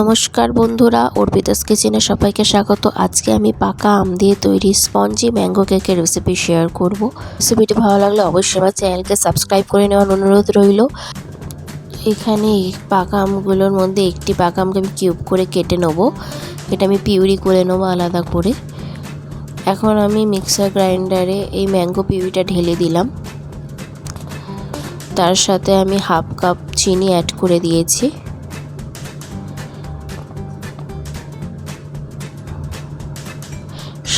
নমস্কার বন্ধুরা, অর্পিতাস কিচেনে সবাইকে স্বাগত। আজকে আমি পাকা আম দিয়ে তৈরি স্পঞ্জি ম্যাঙ্গো কেকের রেসিপি শেয়ার করব। রেসিপিটি ভালো লাগলে অবশ্যই আমার চ্যানেলকে সাবস্ক্রাইব করে নেওয়ার অনুরোধ রইল। এখানে পাকা আমগুলোর মধ্যে একটি পাকা আমকে আমি কিউব করে কেটে নেব। এটা আমি পিউরি করে নেব আলাদা করে। এখন আমি মিক্সার গ্রাইন্ডারে এই ম্যাঙ্গো পিউরিটা ঢেলে দিলাম। তার সাথে আমি হাফ কাপ চিনি অ্যাড করে দিয়েছি।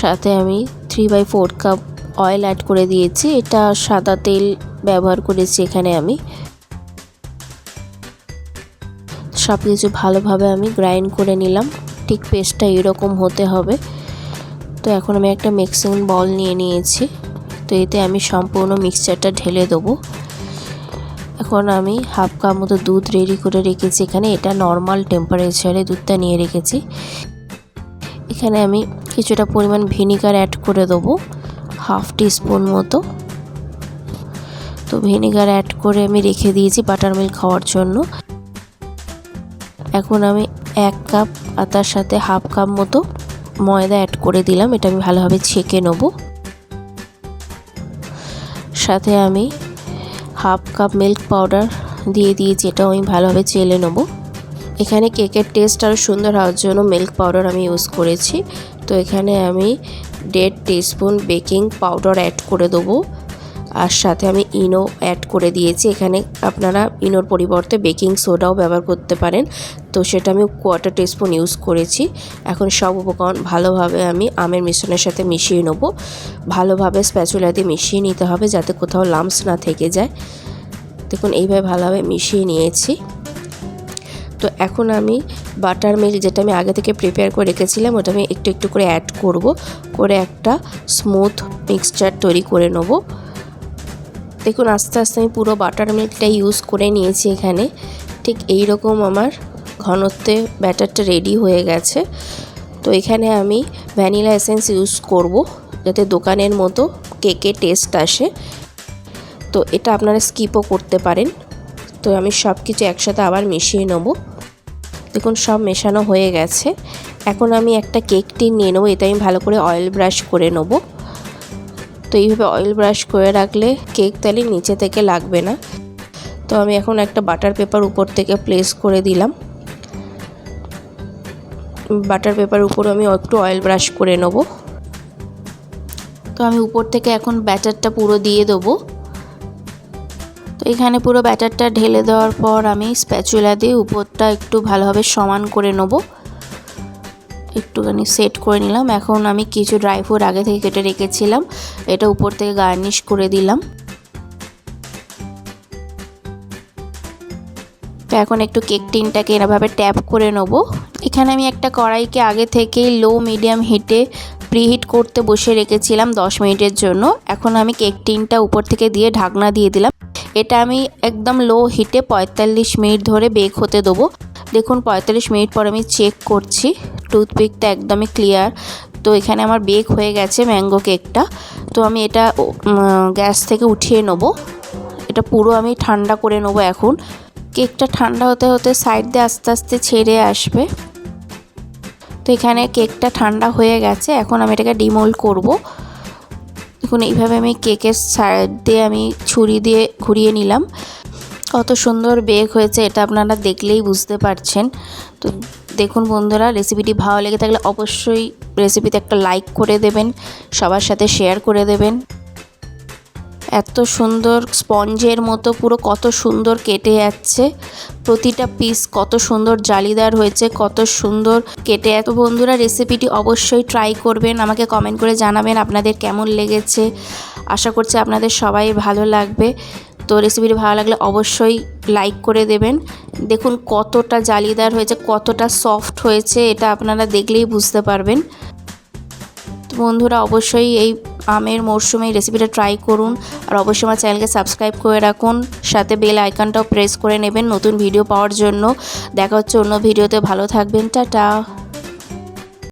সাথে আমি three by four cup oil add করে দিয়েছি। এটা সাদা তেল ব্যবহার করেছি এখানে আমি। সব কিছু ভালোভাবে আমি গ্রাইন্ড করে নিলাম। ঠিক পেস্টটা এরকম হতে হবে। তো এখন আমি একটা মিক্সিং বল নিয়ে নিয়েছি। তো এতে আমি সম্পূর্ণ মিক্সচারটা ঢেলে দেবো। এখন আমি হাফ কাপ মতো দুধ রেডি করে রেখেছি এখানে। এটা নর্মাল টেম্পারেচারে দুধটা নিয়ে রেখেছি। এখানে আমি কিছুটা পরিমাণ ভিনিগার অ্যাড করে দেবো, হাফ টিস্পুন মতো। তো ভিনিগার অ্যাড করে আমি রেখে দিয়েছি বাটার মিল্ক খাওয়ার জন্য। এখন আমি এক কাপ আর তার সাথে হাফ কাপ মতো ময়দা অ্যাড করে দিলাম, এটা আমি ভালোভাবে ছেঁকে নেব। সাথে আমি হাফ কাপ মিল্ক পাউডার দিয়ে দিয়েছি, এটাও আমি ভালোভাবে চেলে নেব। এখানে কেকের টেস্ট আরও সুন্দর হওয়ার জন্য মিল্ক পাউডার আমি ইউজ করেছি। তো এখানে আমি দেড় টিস্পুন বেকিং পাউডার অ্যাড করে দেবো। আর সাথে আমি ইনো অ্যাড করে দিয়েছি। এখানে আপনারা ইনোর পরিবর্তে বেকিং সোডাও ব্যবহার করতে পারেন। তো সেটা আমি কোয়ার্টার টিস্পুন ইউজ করেছি। এখন সব উপকরণ ভালোভাবে আমি আমের মিশ্রণের সাথে মিশিয়ে নেব। ভালোভাবে স্প্যাচুলা দিয়ে মিশিয়ে নিতে হবে যাতে কোথাও লামস না থেকে যায়। দেখুন, এইভাবে ভালোভাবে মিশিয়ে নিয়েছি। তো এখন আমি বাটার মিল্ক যেটা আমি আগে থেকে প্রিপেয়ার করে রেখেছিলাম, ওটা আমি একটু একটু করে অ্যাড করব। করে একটা স্মুথ মিক্সচার তৈরি করে নেব। দেখুন, আস্তে আস্তে আমি পুরো বাটার মিল্কটা ইউজ করে নিয়েছি এখানে। ঠিক এই রকম আমার ঘনত্বে ব্যাটারটা রেডি হয়ে গেছে। তো এখানে আমি ভ্যানিলা এসেন্স ইউজ করব, যাতে দোকানের মতো কেকে টেস্ট আসে। তো এটা আপনারা স্কিপও করতে পারেন। তো আমি সব কিছু একসাথে আবার মিশিয়ে নেব। দেখুন, সব মেশানো হয়ে গেছে। এখন আমি একটা কেক টিন নিয়ে নেব, এটা আমি ভালো করে অয়েল ব্রাশ করে নেব। তো এইভাবে অয়েল ব্রাশ করে রাখলে কেক তাহলে নিচে থেকে লাগবে না। তো আমি এখন একটা বাটার পেপার উপর থেকে প্লেস করে দিলাম। বাটার পেপার উপর আমি একটু অয়েল ব্রাশ করে নেব। তো আমি উপর থেকে এখন ব্যাটারটা পুরো দিয়ে দেবো। এখানে পুরো ব্যাটারটা ঢেলে দেওয়ার পর আমি স্প্যাচুলা দিয়ে উপরটা একটু ভালোভাবে সমান করে নেব। একটুখানি সেট করে নিলাম। এখন আমি কিছু ড্রাই ফ্রুট আগে থেকে কেটে রেখেছিলাম। এটা উপর থেকে গার্নিশ করে দিলাম। তো এখন একটু কেক টিনটাকে এরভাবে ট্যাপ করে নেব। এখানে আমি একটা কড়াইকে আগে থেকেই লো, মিডিয়াম হিটে প্রিহিট করতে বসে রেখেছিলাম দশ মিনিটের জন্য। এখন আমি কেক টিনটা উপর থেকে দিয়ে ঢাকনা দিয়ে দিলাম। এটা আমি একদম লো হিটে পঁয়তাল্লিশ মিনিট ধরে বেক হতে দেবো। দেখুন, পঁয়তাল্লিশ মিনিট পর আমি চেক করছি। টুথপিকটা একদমই ক্লিয়ার তো এখানে আমার বেক হয়ে গেছে ম্যাঙ্গো কেকটা তো আমি এটা গ্যাস থেকে উঠিয়ে নেব। এটা পুরো আমি ঠান্ডা করে নেব এখন। কেকটা ঠান্ডা হতে হতে সাইড দিয়ে আস্তে আস্তে ছেড়ে আসবে। তো এখানে কেকটা ঠান্ডা হয়ে গেছে। এখন আমি এটাকে ডিমোল্ড করব। দেখুন, এইভাবে আমি কেকের সাইড দিয়ে আমি ছুরি দিয়ে ঘুরিয়ে নিলাম। কত সুন্দর বেক হয়েছে, এটা আপনারা দেখলেই বুঝতে পারছেন। তো দেখুন বন্ধুরা রেসিপিটি ভালো লেগে থাকলে অবশ্যই রেসিপিতে একটা লাইক করে দেবেন, সবার সাথে শেয়ার করে দেবেন। এত সুন্দর স্পঞ্জের মতো পুরো কত সুন্দর কেটে যাচ্ছে। প্রতিটা পিস কত সুন্দর জালিদার হয়েছে, কত সুন্দর কেটে এত বন্ধুরা রেসিপিটি অবশ্যই ট্রাই করবেন, আমাকে কমেন্ট করে জানাবেন আপনাদের কেমন লেগেছে। আশা করছি আপনাদের সবাই ভালো লাগবে। তো রেসিপিটি ভালো লাগলে অবশ্যই লাইক করে দেবেন। দেখুন কতটা জালিদার হয়েছে, কতটা সফট হয়েছে, এটা আপনারা দেখলেই বুঝতে পারবেন। বন্ধুরা, অবশ্যই এই আমের মরশুমে রেসিপিটা ট্রাই করুন। আর অবশ্যই আমার চ্যানেলকে সাবস্ক্রাইব করে রাখুন। সাথে বেল আইকনটাও প্রেস করে নেবেন নতুন ভিডিও পাওয়ার জন্য। দেখা হচ্ছে অন্য ভিডিওতে ভালো থাকবেন। টাটা।